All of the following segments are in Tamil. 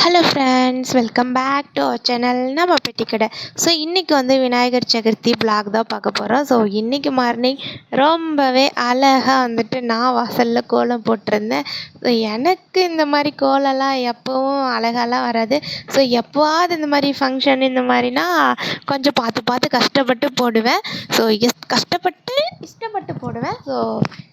Hello friends welcome back to our channel நம்ம பெட்டி கடை. ஸோ இன்றைக்கி வந்து விநாயகர் சதுர்த்தி பிளாக் தான் பார்க்க போகிறோம் ஸோ இன்றைக்கி மார்னிங் ரொம்பவே அழகாக வந்துட்டு நான் வாசலில் கோலம் போட்டிருந்தேன். ஸோ எனக்கு இந்த மாதிரி கோலம்லாம் எப்போவும் அழகாலாம் வராது. ஸோ எப்போவாவது இந்த மாதிரி ஃபங்க்ஷன் இந்த மாதிரினா கொஞ்சம் பார்த்து பார்த்து கஷ்டப்பட்டு போடுவேன். ஸோ எஸ் கஷ்டப்பட்டு இஷ்டப்பட்டு போடுவேன். ஸோ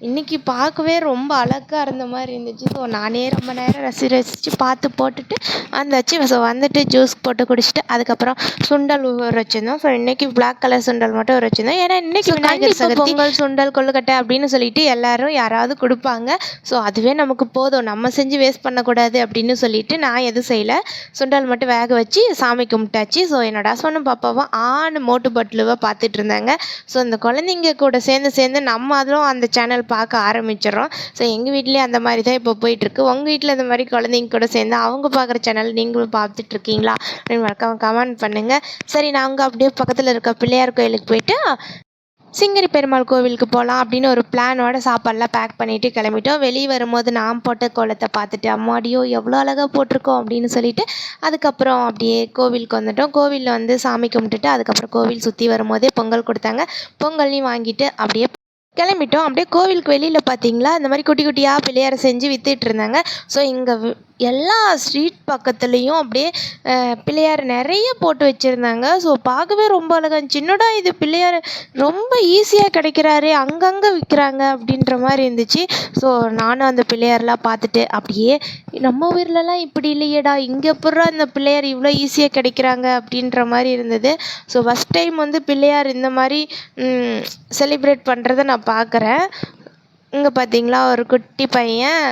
இன்றைக்கி பார்க்கவே ரொம்ப அழகா இருந்த மாதிரி இருந்துச்சு. ஸோ நானே ரொம்ப நேரம் ரசி ரசித்து பார்த்து போட்டுட்டு வந்தாச்சு ஸோ வந்துட்டு ஜூஸ் போட்டு குடிச்சிட்டு அதுக்கப்புறம் சுண்டல் ஊற வச்சுருந்தோம். ஸோ இன்றைக்கி பிளாக் கலர் சுண்டல் மட்டும் ஊற வச்சுருந்தோம். ஏன்னா இன்றைக்கி விநாயகர் சதுர்த்தி பொங்கல் சுண்டல் கொழுக்கட்டை அப்படின்னு சொல்லிட்டு எல்லாரும் யாராவது கொடுப்பாங்க. ஸோ அதுவே நமக்கு போதும். நம்ம செஞ்சு வேஸ்ட் பண்ணக்கூடாது அப்படின்னு சொல்லிட்டு நான் எதுவும் செய்யலை. சுண்டல் மட்டும் வேக வச்சு சாமி கும்பிட்டாச்சு. ஸோ என்னோட ஹஸ்பண்டும் பாப்பாவும் ஆண் மோட்டு பட்லுவை பார்த்துட்டு இருந்தாங்க. ஸோ அந்த குழந்தைங்க கூட சேர்ந்து சேர்ந்து சேர்ந்து நம்ம அதுவும் அந்த சேனல் பார்க்க ஆரம்பிச்சிடறோம். ஸோ எங்கள் வீட்லேயே அந்த மாதிரி தான் இப்போ போயிட்டுருக்கு. உங்கள் வீட்டில் இந்த மாதிரி குழந்தைங்க கூட சேர்ந்து அவங்க பார்க்குற சேனல் நீங்களும் பார்த்துட்டு இருக்கீங்களா? அப்படின்னு மறக்காம கமெண்ட் பண்ணுங்கள் சரி நாங்கள் அப்படியே பக்கத்தில் இருக்க பிள்ளையார் கோயிலுக்கு போயிட்டு சிங்கரி பெருமாள் கோவிலுக்கு போகலாம் அப்படின்னு ஒரு பிளானோட சாப்பாடெலாம் பேக் பண்ணிவிட்டு கிளம்பிட்டோம். வெளியே வரும்போது நான் போட்ட கோலத்தை பார்த்துட்டு அம்மாடியோ எவ்வளோ அழகாக போட்டிருக்கோம் அப்படின்னு சொல்லிட்டு அதுக்கப்புறம் அப்படியே கோவிலுக்கு வந்துட்டோம். கோவிலில் வந்து சாமி கும்பிட்டுட்டு அதுக்கப்புறம் கோவில் சுற்றி வரும்போதே பொங்கல் கொடுத்தாங்க. பொங்கல்லையும் வாங்கிட்டு அப்படியே கிளம்பிட்டோம். அப்படியே கோவிலுக்கு வெளியில் பார்த்தீங்களா இந்த மாதிரி குட்டி குட்டியாக பிள்ளையார செஞ்சு வித்துட்டு இருந்தாங்க. ஸோ இங்கே எல்லா ஸ்ட்ரீட் பக்கத்துலேயும் அப்படியே பிள்ளையார் நிறைய போட்டு வச்சுருந்தாங்க. ஸோ பார்க்கவே ரொம்ப அழகா இருந்துச்சு. என்னடா இது பிள்ளையார் ரொம்ப ஈஸியாக கிடைக்கிறாரு அங்கங்கே விற்கிறாங்க அப்படின்ற மாதிரி இருந்துச்சு. ஸோ நானும் அந்த பிள்ளையார்லாம் பார்த்துட்டு அப்படியே நம்ம ஊர்லலாம் இப்படி இல்லையேடா இங்கே எப்பட்றா இந்த பிள்ளையார் இவ்வளோ ஈஸியாக கிடைக்கிறாங்க அப்படின்ற மாதிரி இருந்தது. ஸோ ஃபஸ்ட் டைம் வந்து பிள்ளையார் இந்த மாதிரி செலிப்ரேட் பண்ணுறத நான் पार्क है। இங்கே பார்த்தீங்களா ஒரு குட்டி பையன்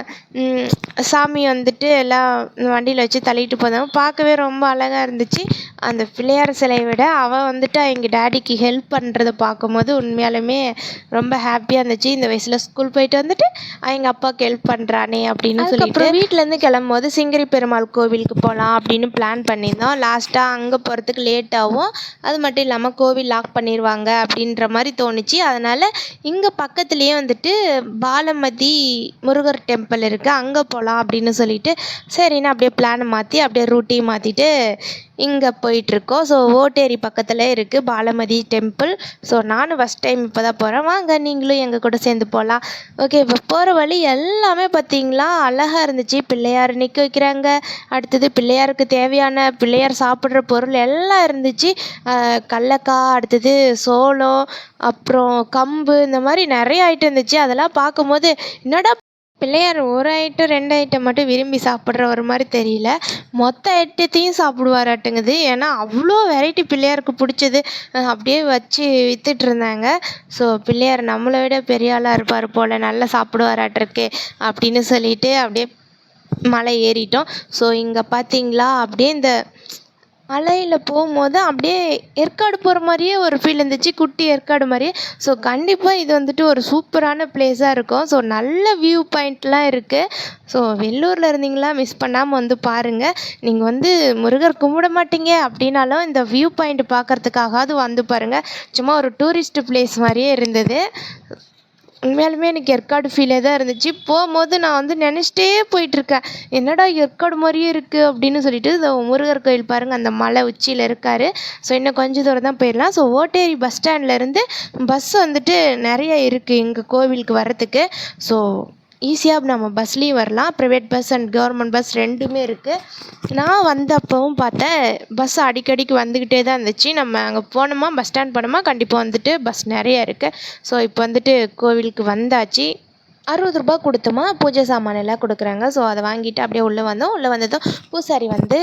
சாமி வந்துட்டு எல்லாம் வண்டியில் வச்சு தள்ளிட்டு போனாங்க பார்க்கவே ரொம்ப அழகாக இருந்துச்சு. அந்த பிள்ளையார் சிலையை விட அவன் வந்துட்டு அவங்க டேடிக்கு ஹெல்ப் பண்ணுறத பார்க்கும்போது உண்மையாலுமே ரொம்ப ஹாப்பியாக இருந்துச்சு. இந்த வயசில் ஸ்கூல் போயிட்டு வந்துட்டு அவங்க அப்பாவுக்கு ஹெல்ப் பண்ணுறானே அப்படின்னு சொல்லிட்டு வீட்டிலேருந்து கிளம்பும்போது சிங்கரி பெருமாள் கோவிலுக்கு போகலாம் அப்படின்னு பிளான் பண்ணியிருந்தோம். லாஸ்ட்டாக அங்கே போகிறதுக்கு லேட் ஆகும். அது மட்டும் இல்லாமல் கோவில் லாக் பண்ணிடுவாங்க அப்படின்ற மாதிரி தோணுச்சு. அதனால் இங்கே பக்கத்துலேயே வந்துட்டு பாலமதி முருகர் டெம்பிள் இருக்குது அங்கே போகலாம் அப்படின்னு சொல்லிட்டு சரின்னு அப்படியே பிளானை மாற்றி அப்படியே ரூட்டையும் மாற்றிட்டு இங்கே போயிட்டுருக்கோம். ஸோ ஓட்டேரி பக்கத்தில் இருக்குது பாலமதி டெம்பிள் ஸோ நானும் ஃபஸ்ட் டைம் இப்போ தான் போகிறேன் வாங்க நீங்களும் எங்கள் கூட சேர்ந்து போகலாம் ஓகே இப்போ போகிற வழி எல்லாமே பார்த்தீங்களா அழகாக இருந்துச்சு. பிள்ளையார் நிற்க வைக்கிறாங்க. அடுத்தது பிள்ளையாருக்கு தேவையான பிள்ளையார் சாப்பிட்ற பொருள் எல்லாம் இருந்துச்சு. கடலக்காய் அடுத்தது சோளம் அப்புறம் கம்பு இந்த மாதிரி நிறைய ஐட்டம் இருந்துச்சு. அதெல்லாம் பார்க்கும்போது என்னடா பிள்ளையார் ஒரு ஐட்டம் ரெண்டு ஐட்டம் மட்டும் விரும்பி சாப்பிட்ற ஒரு மாதிரி தெரியல. மொத்த ஐட்டத்தையும் சாப்பிடுவாராட்டுங்குது. ஏன்னா அவ்வளோ வெரைட்டி பிள்ளையாருக்கு பிடிச்சது. அப்படியே வச்சு வித்துட்டு இருந்தாங்க ஸோ பிள்ளையார் நம்மளை விட பெரிய ஆளாக இருப்பார் போல் நல்லா சாப்பிடுவாராட்டிருக்கு அப்படின்னு சொல்லிட்டு அப்படியே மலை ஏறிட்டோம். ஸோ இங்கே பார்த்தீங்களா அப்படியே இந்த மலையில் போகும்போது அப்படியே ஏற்காடு போகிற மாதிரியே ஒரு ஃபீல் இருந்துச்சு. குட்டி ஏற்காடு மாதிரியே. ஸோ கண்டிப்பாக இது வந்துட்டு ஒரு சூப்பரான பிளேஸாக இருக்கும். ஸோ நல்ல வியூ பாயிண்ட்லாம் இருக்குது ஸோ வெள்ளூரில் இருந்தீங்களா? மிஸ் பண்ணாமல் வந்து பாருங்கள் நீங்கள் வந்து முருகர் கும்பிட மாட்டீங்க அப்படின்னாலும் இந்த வியூ பாயிண்ட் பார்க்குறதுக்காகாவது வந்து பாருங்கள் சும்மா ஒரு டூரிஸ்ட் பிளேஸ் மாதிரியே இருந்தது. உண்மையாலுமே எனக்கு ஏற்காடு ஃபீலே தான் இருந்துச்சு. போகும்போது நான் வந்து நினச்சிட்டே போயிட்டுருக்கேன். என்னடா ஏற்காடு மாதிரியே இருக்குது அப்படின்னு சொல்லிட்டு இந்த முருகர் கோயில் பாருங்கள் அந்த மலை உச்சியில் இருக்கார். ஸோ இன்னும் கொஞ்சம் தூரம் தான் போயிடலாம். ஸோ ஓட்டேரி பஸ் ஸ்டாண்ட்லேருந்து பஸ் வந்துட்டு நிறைய இருக்குது எங்கள் கோவிலுக்கு வர்றதுக்கு. ஸோ ஈஸியாக நம்ம பஸ்லேயும் வரலாம். Private bus and government bus ரெண்டுமே இருக்குது நான் வந்தப்பவும் பார்த்தேன் பஸ் அடிக்கடிக்கு வந்துக்கிட்டே தான் இருந்துச்சு. நம்ம அங்கே போனோமா பஸ் ஸ்டாண்ட் போனோமா கண்டிப்பாக வந்துட்டு பஸ் நிறைய இருக்குது ஸோ இப்போ வந்துட்டு கோவிலுக்கு வந்தாச்சு. அறுபது ரூபா கொடுத்தோமா பூஜை சாமான் எல்லாம் கொடுக்குறாங்க. ஸோ அதை வாங்கிட்டு அப்படியே உள்ளே வந்தோம். உள்ளே வந்ததும் பூசாரி வந்து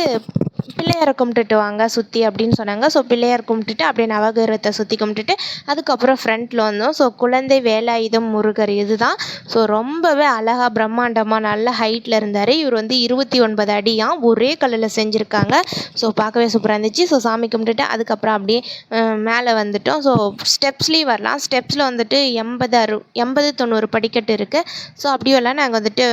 பிள்ளையாரை கும்பிட்டுட்டு வாங்க சுற்றி அப்படின்னு சொன்னாங்க. ஸோ பிள்ளையார் கும்பிட்டுட்டு அப்படியே நவகிரகத்தை சுற்றி கும்பிட்டுட்டு அதுக்கப்புறம் ஃப்ரண்ட்டில் வந்தோம். ஸோ குழந்தை வேலாயுதம் முருகர் இதுதான். ஸோ ரொம்பவே அழகாக பிரம்மாண்டமாக நல்ல ஹைட்டில் இருந்தார். இவர் வந்து இருபத்தி ஒன்பது அடியாக ஒரே கல்லில் செஞ்சுருக்காங்க. ஸோ பார்க்கவே சூப்பராக இருந்துச்சு. ஸோ சாமி கும்பிட்டுட்டு அதுக்கப்புறம் அப்படியே மேலே வந்துட்டோம். ஸோ ஸ்டெப்ஸ்லேயும் வரலாம். ஸ்டெப்ஸில் வந்துட்டு எண்பது அறு எண்பது தொண்ணூறு படிக்கட்டு இருக்குது ஸோ அப்படியும் நாங்கள் வந்துட்டு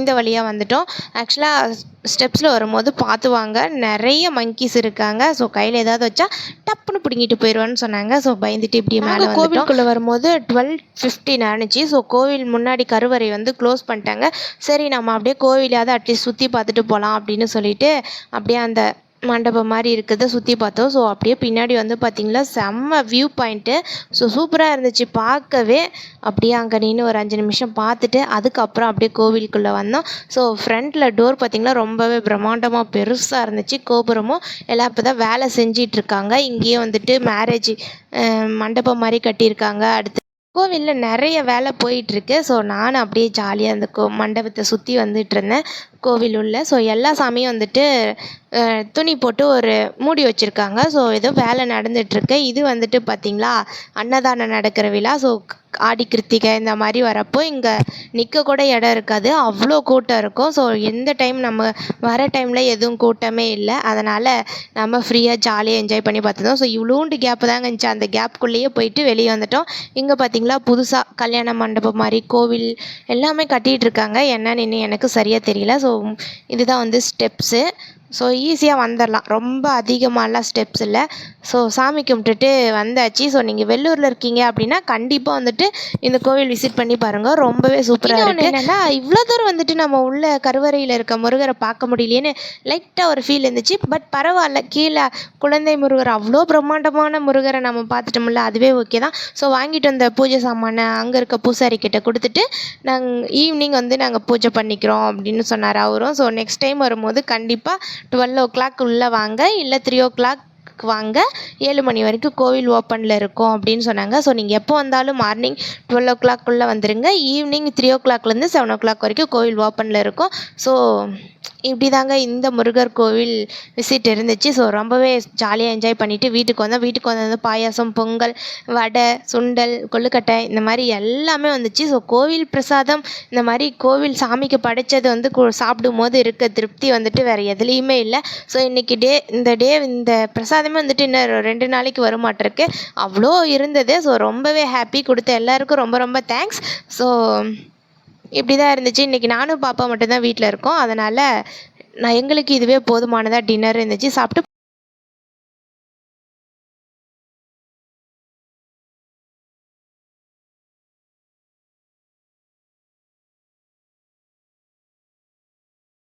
இந்த வழியாக வந்துட்டோம். ஆக்சுவலாக ஸ்டெப்ஸில் வரும்போது பார்த்து வாங்க நிறைய மங்கீஸ் இருக்காங்க. ஸோ கையில் ஏதாவது வச்சா டப்புன்னு பிடுங்கிட்டு போயிடுவான்னு சொன்னாங்க. ஸோ பயந்துட்டு இப்படி மேலே கோவிலுக்குள்ளே வரும்போது டுவெல் ஃபிஃப்டின் ஆனிச்சு. ஸோ கோவில் முன்னாடி கருவறை வந்து க்ளோஸ் பண்ணிட்டாங்க. சரி நம்ம அப்படியே கோவிலையாவது அட்லீஸ்ட் சுற்றி பார்த்துட்டு போகலாம் அப்படின்னு சொல்லிட்டு அப்படியே அந்த மண்டபம் மாதிரி இருக்கிறத சுற்றி பார்த்தோம். ஸோ அப்படியே பின்னாடி வந்து பார்த்திங்களா செம்ம வியூ பாயிண்ட்டு ஸோ சூப்பராக இருந்துச்சு பார்க்கவே. அப்படியே அங்கே நின்று ஒரு அஞ்சு நிமிஷம் பார்த்துட்டு அதுக்கப்புறம் அப்படியே கோவிலுக்குள்ளே வந்தோம். ஸோ ஃப்ரண்ட்டில் டோர் பார்த்திங்கன்னா ரொம்பவே பிரம்மாண்டமாக பெருசாக இருந்துச்சு கோபுரமும். எல்லாம் இப்போ தான் வேலை செஞ்சிட்ருக்காங்க இங்கேயும் வந்துட்டு மேரேஜ் மண்டபம் மாதிரி கட்டியிருக்காங்க. அடுத்து கோவிலில் நிறைய வேலை போயிட்டுருக்கு. ஸோ நானும் அப்படியே ஜாலியாக அந்த கோ மண்டபத்தை சுற்றி வந்துட்டு இருந்தேன் கோவில் உள்ள. ஸோ எல்லா சாமியும் வந்துட்டு துணி போட்டு ஒரு மூடி வச்சுருக்காங்க. ஸோ ஏதோ வேலை நடந்துகிட்ருக்கு இது வந்துட்டு பார்த்திங்களா அன்னதானம் நடக்கிற விழா. ஸோ ஆடி கிருத்திகை இந்த மாதிரி வரப்போ இங்கே நிற்க கூட இடம் இருக்காது. அவ்வளோ கூட்டம் இருக்கும். ஸோ எந்த டைம் நம்ம வர டைமில் எதுவும் கூட்டமே இல்லை. அதனால் நம்ம ஃப்ரீயாக ஜாலியாக என்ஜாய் பண்ணி பார்த்துருந்தோம் ஸோ இவ்வளோண்டு கேப்பு தாங்க இருந்துச்சு. அந்த கேப்புக்குள்ளேயே போயிட்டு வெளியே வந்துட்டோம். இங்கே பார்த்திங்களா புதுசாக கல்யாண மண்டபம் மாதிரி கோவில் எல்லாமே கட்டிகிட்டு இருக்காங்க. என்னன்னு இன்னும் எனக்கு சரியாக தெரியல. ஸோ இதுதான் வந்து ஸ்டெப்ஸு ஸோ ஈஸியாக வந்துடலாம் ரொம்ப அதிகமாகலாம் ஸ்டெப்ஸ் இல்லை. ஸோ சாமி கும்பிட்டுட்டு வந்தாச்சு. ஸோ நீங்கள் வெள்ளூரில் இருக்கீங்க அப்படின்னா கண்டிப்பாக வந்துட்டு இந்த கோவில் விசிட் பண்ணி பாருங்கள் ரொம்பவே சூப்பராக இருக்குது என்னென்னா இவ்வளோ தூரம் வந்துட்டு நம்ம உள்ள கருவறையில் இருக்க முருகரை பார்க்க முடியலையேன்னு லைட்டாக ஒரு ஃபீல் இருந்துச்சு. பட் பரவாயில்ல கீழே குழந்தை முருகர் அவ்வளோ பிரம்மாண்டமான முருகரை நம்ம பார்த்துட்டோம்ல அதுவே ஓகே தான். ஸோ வாங்கிட்டு வந்த பூஜை சாமானை அங்கே இருக்க பூசாரி கிட்ட கொடுத்துட்டு நாங்கள் ஈவினிங் வந்து நாங்கள் பூஜை பண்ணிக்கிறோம் அப்படின்னு சொன்னார் அவரும். ஸோ நெக்ஸ்ட் டைம் வரும்போது கண்டிப்பாக டுவெல் ஓ கிளாக் உள்ளே வாங்க இல்லை த்ரீ ஓ கிளாக் வாங்க. ஏழு மணி வரைக்கும் கோவில் ஓப்பனில் இருக்கும் அப்படின்னு சொன்னாங்க. ஸோ நீங்கள் எப்போ வந்தாலும் மார்னிங் டுவெல் ஓ கிளாக்குள்ளே வந்துடுங்க ஈவினிங் த்ரீ ஓ கிளாக்லேருந்து செவன் ஓ கிளாக் வரைக்கும் கோவில் ஓப்பனில் இருக்கும். ஸோ இப்படி தாங்க இந்த முருகர் கோவில் விசிட் இருந்துச்சு. ஸோ ரொம்பவே ஜாலியாக என்ஜாய் பண்ணிவிட்டு வீட்டுக்கு வந்தோம். வீட்டுக்கு வந்தது பாயாசம் பொங்கல் வடை சுண்டல் கொழுக்கட்டை இந்த மாதிரி எல்லாமே வந்துச்சு. ஸோ கோவில் பிரசாதம் இந்த மாதிரி கோவில் சாமிக்கு படைச்சது வந்து சாப்பிடும் போது இருக்க திருப்தி வந்துட்டு வேறு எதுலேயுமே இல்லை. ஸோ இன்றைக்கி டே இந்த டே இந்த பிரசாதமே வந்துட்டு இன்னும் ரெண்டு நாளைக்கு வருமாட்டிருக்கு. அவ்வளோ இருந்தது. ஸோ ரொம்பவே ஹாப்பி கொடுத்த எல்லாருக்கும் ரொம்ப ரொம்ப தேங்க்ஸ் ஸோ இப்படி தான் இருந்துச்சு. இன்றைக்கி நானும் பாப்பா மட்டும்தான் வீட்டில் இருக்கோம். அதனால் நான் எங்களுக்கு இதுவே போதுமானதாக டின்னர் இருந்துச்சு. சாப்பிட்டு